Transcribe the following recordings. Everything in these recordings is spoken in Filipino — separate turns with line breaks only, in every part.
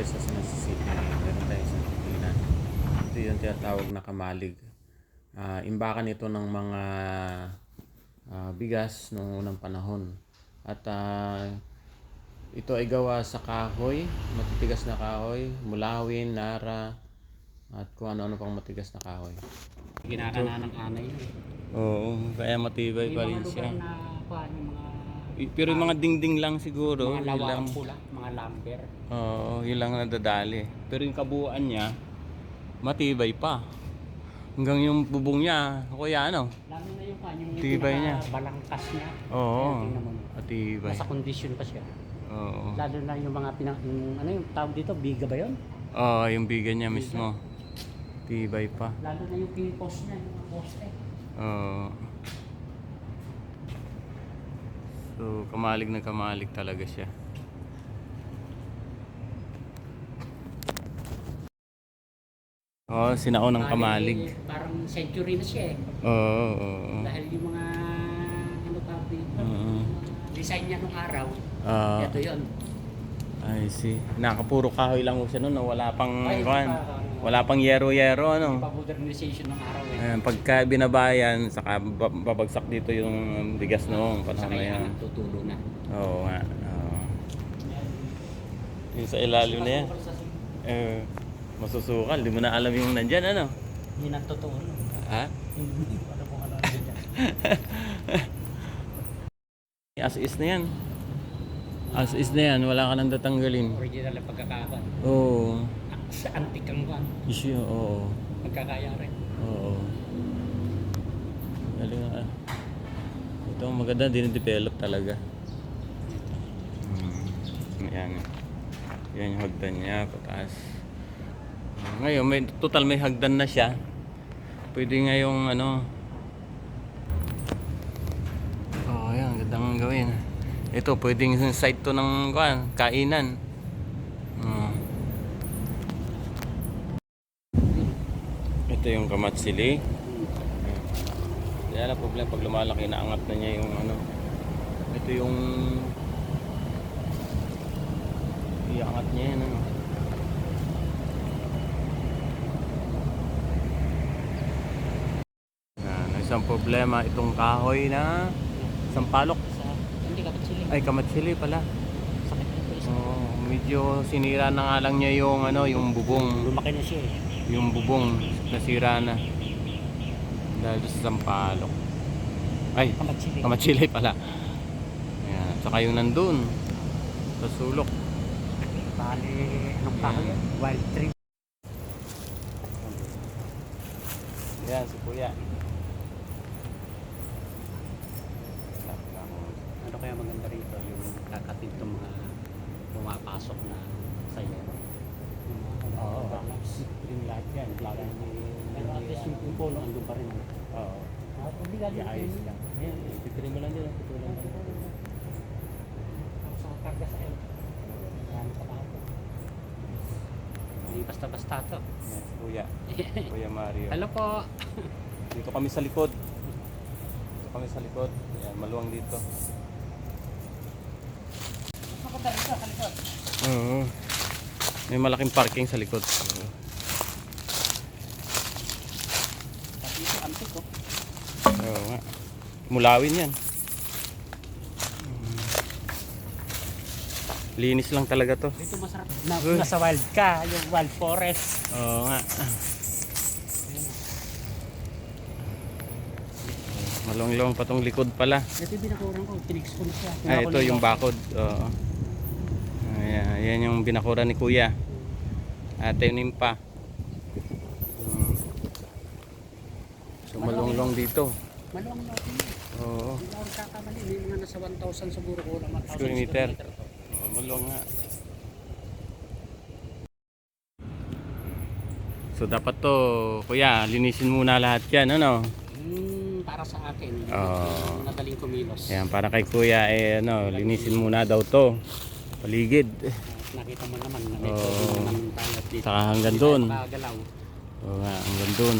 tayo sa San City. Meron tayo sa Pilipinas. Ito yung tinatawag na kamalig. Ah, imbakan ito ng mga ah, bigas noong unang panahon. At ah, ito ay gawa sa kahoy, matitigas na kahoy, mulawin, nara, at kung ano-ano pang matigas na kahoy.
Ginakana ng anay.
Oo, kaya matibay pa rin siya.
na kuhan, yung mga
Pero yung mga dingding lang siguro,
mga lawang pula, mga lumber.
Oo, yun lang nadadali. Pero yung kabuuan niya, matibay pa. Hanggang yung bubong niya, kuya ano?
Lalo na yung kuhan, yung
Tibay niya.
balangkas niya.
Oo, matibay.
Nasa condition pa siya.
Oo.
Lalo na yung mga pinang, yung, ano yung tawag dito, biga ba yun?
Oo, yung bigan niya mismo. Tibay pa.
Lalo na yung pinpost niya, yung mga poste.
Oo. So, kamalig na kamalig talaga siya. Oo, sinaon ng kamalig.
Parang century na siya eh.
Oo, oo.
Dahil yung mga, ano dito,
Oo.
design niya nung araw,
Ah,
ito yun.
I see. Nakapuro kahoy lang siya noon, no? wala pang
Ay,
kuwan.
pa,
Wala pang yero-yero ano.
pa-modernization ng araw eh.
Ayan, pagka binabayan, saka ba- babagsak dito yung bigas noong panahon na yan.
nagtutulo na.
Oo nga. oo. Yung sa ilalim na yan. Eh, masusukal. Di mo na alam yung nandyan, ano?
Yun ang totoo.
Ha?
Hindi ko alam kung ano.
As is na yan. As is na yan. Wala ka nang tatanggalin.
Original ang pagkakakuan.
Oo.
Sa antik ang.
Issue, oo.
Magkakaya rin.
Oo. Galing ah. Ito ang maganda, dinidevelop talaga. Hmm. Ayan. Yan yung hagdan niya, pataas. Ngayon, may, total may hagdan na siya. Pwede ngayong ano. Oh, ayan, gandang gawin. Ito, pwedeng site to ng kuwan, kainan. Hmm. Ito yung kamatsili. Kaya na problem pag lumalaki naangat na niya yung ano. Ito yung iangat niya yan ano. Yan, isang problema itong kahoy na sampalok.
Sa.
Ay, kamatsili pala.
Sakit nito.
Oh, medyo sinira na nga lang niya yung ano, yung bubong.
Lumaki na siya eh.
yung bubong nasira na dahil sa sampalok ay
Kamatsili.
kamatsili pala Ayan. saka yung nandun sa sulok
Bali, anong kahoy? Wild tree.
yan si kuya
Ano kaya maganda rito? Yung kakatid ng mga pumapasok na sayo.
Oo.
Yung lahat yan. Plaka Pero at least yung, yung polo, andun pa rin.
oo
At hindi ka din
ayos lang ayan titirin mo lang din titirin mo
Sa karga sa el. Marami pa. Hindi basta-basta to.
kuya kuya Mario
Hello po.
dito kami sa likod dito kami sa likod yan maluwang dito
Maganda rito, sa likod.
oo may malaking parking sa likod
Pati ito, antik oh.
oo nga mulawin yan linis lang talaga to
Dito masarap. Na,
Uy.
nasa wild ka, yung wild forest.
Oo nga. Malong-long pa tong likod pala.
Ito yung binakurang ko, pinix ko na siya.
Ay, ito yung bakod. Oo. Ayan, yung binakura ni Kuya. Ate yung pa. So malong-long dito.
Maluwang na ako.
Oo.
Hindi ako kakamali. May mga nasa 1,000 siguro ko lang. 1,000
Square meter. Oo, Malong nga. So dapat to, Kuya, linisin muna lahat 'yan, ano?
Hmm, para sa akin.
Oo.
Madaling kumilos.
Ayan, para kay Kuya, eh, ano, linisin muna daw to. Paligid.
Nakita mo naman na may
Oo.
tubig naman tayo at dito.
Saka hanggang
makagalaw.
Oo nga, hanggang dun.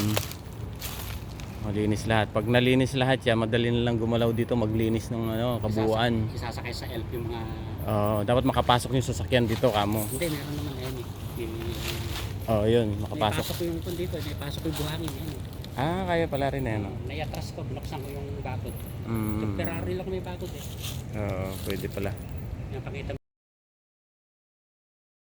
Malinis lahat. Pag nalinis lahat yan, madali na lang gumalaw dito maglinis ng ano, kabuuan.
Isasakay sa elf yung mga...
Oo, dapat makapasok yung sasakyan dito kamo.
Hindi, meron naman yan eh. Yung,
Oh, yun, makapasok.
Naipasok ko yung kun dito, naipasok ko yung buhangin. Yan.
Ah, kaya pala rin eh, no?
Naiatras ko, binuksan ko yung bakod.
Mm.
Ferrari lang may bakod eh.
Oo, pwede pala.
Napakita